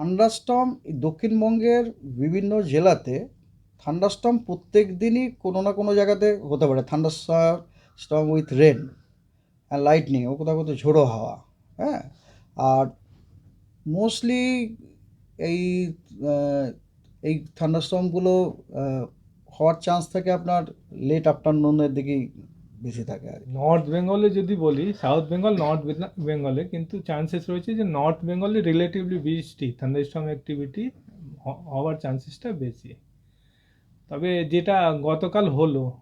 Thunderstorm দক্ষিণবঙ্গের বিভিন্ন জেলাতে থান্ডারস্টর্ম প্রত্যেক দিনই কোনো না কোনো জায়গাতে হতে পারে। থান্ডারস্টর্ম উইথ রেন আর লাইটনিং, ও কোথাও কোথাও ঝোড়ো হাওয়া হ্যাঁ? আর মোস্টলি এই এই থান্ডারস্টর্মগুলো হওয়ার চান্স থাকে আপনার লেট আফটারনুনের দিকেই বেশি থাকে আর নর্থ বেঙ্গলে যদি বলি সাউথ বেঙ্গল নর্থ বেঙ্গলে কিন্তু চান্সেস রয়েছে যে নর্থ বেঙ্গলে রিলেটিভলি বৃষ্টি থান্ডারস্টর্ম অ্যাক্টিভিটি হওয়ার চান্সেসটা বেশি। তবে যেটা গতকাল হলো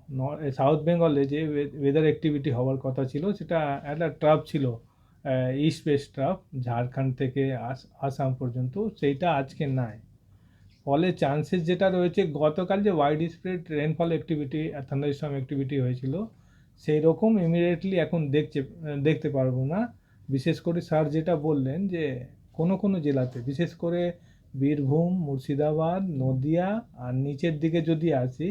সাউথ বেঙ্গলে যে ওয়েদার অ্যাক্টিভিটি হওয়ার কথা ছিল, সেটা একটা ট্রাপ ছিল ইস্ট ওয়েস্ট ট্রাপ ঝাড়খণ্ড থেকে আস- আসাম পর্যন্ত, সেইটা আজকে নাই। ফলে চান্সেস যেটা রয়েছে, গতকাল যে widespread rainfall activity thunderstorm activity হয়েছিল সেই রকম ইমিডিয়েটলি এখন দেখছে, দেখতে পারব না। বিশেষ করে স্যার যেটা বললেন যে, কোনো কোনো জেলাতে, বিশেষ করে বীরভূম, মুর্শিদাবাদ, নদিয়া, আর নিচের দিকে যদি আসি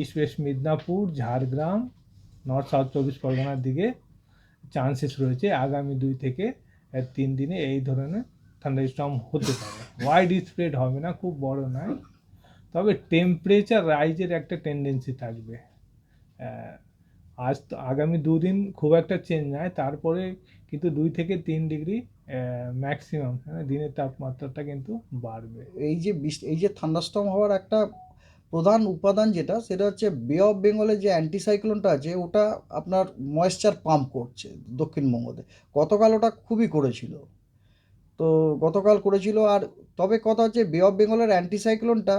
east west Midnapore Jhargram north south চব্বিশ পরগনার দিকে চান্সেস রয়েছে আগামী দুই থেকে তিন দিনে এই ধরনের থান্ডারস্টর্ম হতে পারে। ওয়াইড স্প্রেড হবে না, খুব বড় নয়। তবে টেম্পারেচার রাইজের একটা টেন্ডেন্সি থাকবে। আজ আগামী দুদিন খুব একটা চেঞ্জ নয় তারপরে কিন্তু দুই থেকে তিন ডিগ্রি ম্যাক্সিমাম দিনের তাপমাত্রাটা কিন্তু বাড়বে। এই যে এই যে থান্ডারস্টর্ম হওয়ার একটা প্রধান উপাদান যেটা, সেটা হচ্ছে বে অফ বেঙ্গলের যে অ্যান্টিসাইক্লোনটা আছে, ওটা আপনার ময়েশ্চার পাম্প করছে দক্ষিণবঙ্গতে গতকাল ওটা খুবই করেছিল। তো গতকাল করেছিল আর তবে কথা হচ্ছে বে অফ বেঙ্গলের অ্যান্টিসাইক্লোনটা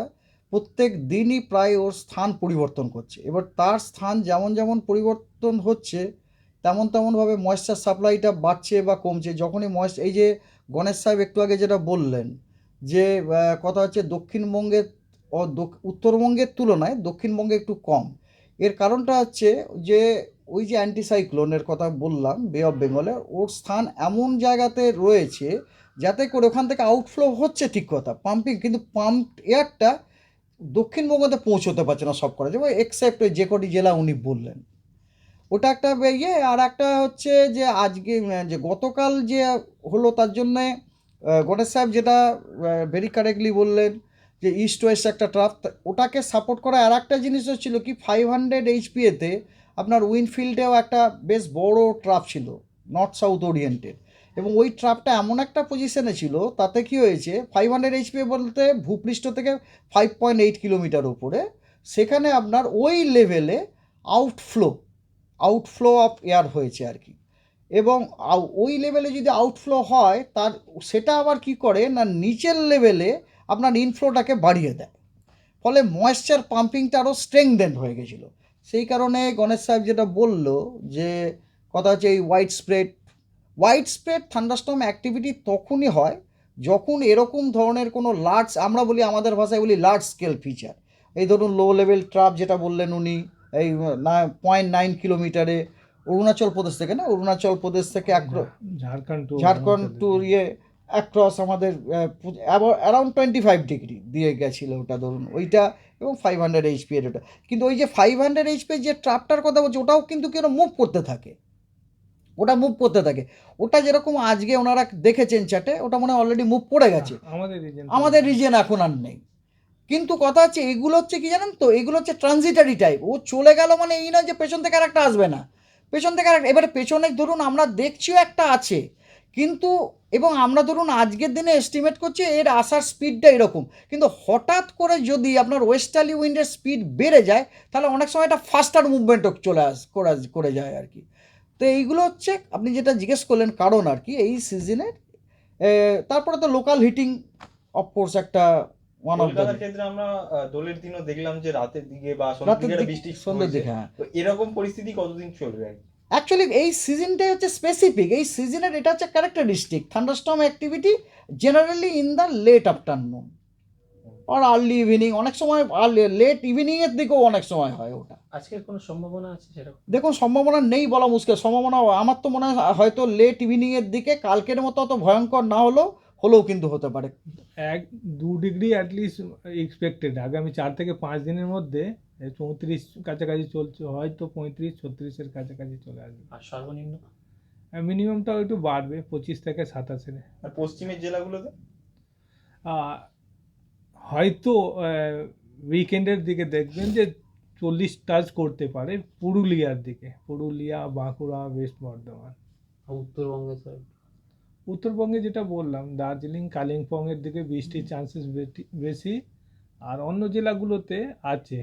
প্রত্যেক দিনই প্রায় ওর স্থান পরিবর্তন করছে। এবার তার স্থান যেমন যেমন পরিবর্তন হচ্ছে, তেমন তেমনভাবে ময়েশ্চার সাপ্লাইটা বাড়ছে বা কমছে। যখনই ময়েস এই যে গণেশ সাহেব একটু আগে যেটা বললেন যে কথা হচ্ছে দক্ষিণবঙ্গের ও উত্তরবঙ্গের তুলনায় দক্ষিণবঙ্গে একটু কম। এর কারণটা হচ্ছে যে, ওই যে অ্যান্টিসাইক্লোনের কথা বললাম বে অফ বেঙ্গলে ওর স্থান এমন জায়গাতে রয়েছে যাতে করে ওখান থেকে আউটফ্লো হচ্ছে ঠিক কথা। পাম্পিং কিন্তু পাম্প এয়ারটা দক্ষিণবঙ্গতে পৌঁছতে পারছে না সব করা যেমন এক্সেপ্ট যে কটি জেলা উনি বললেন। ওটা একটা ইয়ে আর একটা হচ্ছে যে আজকে যে গতকাল যে হলো তার জন্যে গণেশ সাহেব যেটা ভেরি কারেক্টলি বললেন যে ইস্ট ওয়েস্ট একটা ট্রাফ ওটাকে সাপোর্ট করা আর একটা জিনিস হচ্ছিল কি ফাইভ হান্ড্রেড এইচপিএতে আপনার উইনফিল্ডেও একটা বেশ বড় ট্রাফ ছিল নর্থ সাউথ ওরিয়েন্টেড এবং ওই ট্রাপটা এমন একটা পজিশনে ছিল, তাতে কি হয়েছে? ফাইভ হান্ড্রেড এইচপিএ বলতে ভূপৃষ্ঠ থেকে ফাইভ পয়েন্ট এইট কিলোমিটার উপরে, সেখানে আপনার ওই লেভেলে আউটফ্লো আউটফ্লো অফ এয়ার হয়েছে আর কি। এবং ওই লেভেলে যদি আউটফ্লো হয়, তার, সেটা আবার কি করে? না, নিচের লেভেলে আপনার ইনফ্লোটাকে বাড়িয়ে দেয়। ফলে ময়েশ্চার পাম্পিংটা আরও স্ট্রেংদেন হয়ে গেছিল। সেই কারণে গণেশ সাহেব যেটা বলল যে, কথা হচ্ছে এই widespread widespread thunderstorm activity তখনই হয় যখন এরকম ধরনের কোনো লার্জ আমরা বলি আমাদের ভাষায় বলি লার্জ স্কেল ফিচার এই ধরুন লো লেভেল ট্রাপ যেটা বললেন উনি এই পয়েন্ট নাইন কিলোমিটারে অরুণাচল প্রদেশ থেকে না অরুণাচল প্রদেশ থেকে ঝাড়খণ্ড টু ঝাড়খণ্ড টু ইয়ে অ্যাক্রস আমাদের অ্যারাউন্ড টোয়েন্টি ফাইভ ডিগ্রি দিয়ে গেছিল ওটা ধরুন ওইটা এবং ফাইভ হান্ড্রেড এইচপি এর ওটা। কিন্তু ওই যে ফাইভ হান্ড্রেড এইচপি যে ট্রাপটার কথা বলছে ওটাও কিন্তু কেন মুভ করতে থাকে। ওটা মুভ করতে থাকে। ওটা যেরকম আজকে ওনারা দেখেছেন চ্যাটে ওটা মনে হয় অলরেডি মুভ করে গেছে। আমাদের region রিজিয়ন এখন আর নেই। কিন্তু কথা হচ্ছে এগুলো হচ্ছে কি জানেন তো? এগুলো হচ্ছে ট্রানজিটারি টাইপ ও চলে গেল মানে এই নয় যে পেছন থেকে আর একটা আসবে না। পেছন থেকে আর এবারে পেছনে ধরুন আমরা দেখছিও একটা আছে। কিন্তু এবং আমরা ধরুন আজকের দিনে এস্টিমেট করছি এর আসার স্পিডটা এরকম। কিন্তু হঠাৎ করে যদি আপনার ওয়েস্টার্লি উইন্ডের স্পিড বেড়ে যায় তাহলে অনেক সময় এটা ফাস্টার মুভমেন্টও চলে আস- করে যায় আর কি। তো এইগুলো হচ্ছে আপনি যেটা জিজ্ঞেস করলেন কারণ আর কি এই সিজনের তারপরে তো লোকাল হিটিং অফকোর্স একটা ওয়ান অফ কলকাতার ক্ষেত্রে আমরা দোলের দিনও দেখলাম যে রাতের দিকে বা সন্ধ্যের দিকে বৃষ্টি সন্ধ্যের দিকে হ্যাঁ। তো এরকম পরিস্থিতি কতদিন চলবে আর অ্যাকচুয়ালি এই সিজনটাই হচ্ছে স্পেসিফিক এই সিজনের এটা হচ্ছে characteristic thunderstorm activity generally in the late afternoon R early evening অনেক সময় লেট ইভিনিংয়ের দিকেও অনেক সময় হয় ওটা। আজকের কোনো সম্ভাবনা আছে সেরকম? দেখুন সম্ভাবনা নেই বলা মুশকিল। সম্ভাবনা আমার তো মনে হয় হয়তো লেট ইভিনিংয়ের দিকে কালকের মতো অত ভয়ঙ্কর না হলেও হলেও কিন্তু হতে পারে। এক দু ডিগ্রি অ্যাটলিস্ট এক্সপেক্টেড আগামী চার থেকে পাঁচ দিনের মধ্যে চৌত্রিশ কাছাকাছি চলছে হয়তো পঁয়ত্রিশ ছত্রিশের কাছাকাছি চলে আসবে। আর সর্বনিম্ন? মিনিমামটাও একটু বাড়বে পঁচিশ থেকে সাতাশে আর পশ্চিমের জেলাগুলোতে? হয়তো উইকেন্ডের দিকে দেখবেন যে চল্লিশ টাচ করতে পারে পুরুলিয়ার দিকে। পুরুলিয়া বাঁকুড়া ওয়েস্ট বর্ধমান। উত্তরবঙ্গে স্যার উত্তরবঙ্গে যেটা বললাম দার্জিলিং কালিম্পংয়ের দিকে বৃষ্টির চান্সেস বেশি। আর অন্য জেলাগুলোতে আছে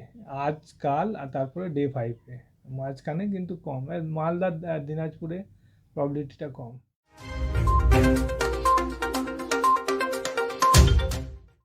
আজকাল আর তারপরে ডে ফাইভে মাঝখানে কিন্তু কম। মালদা দিনাজপুরে প্রবলিটিটা কম।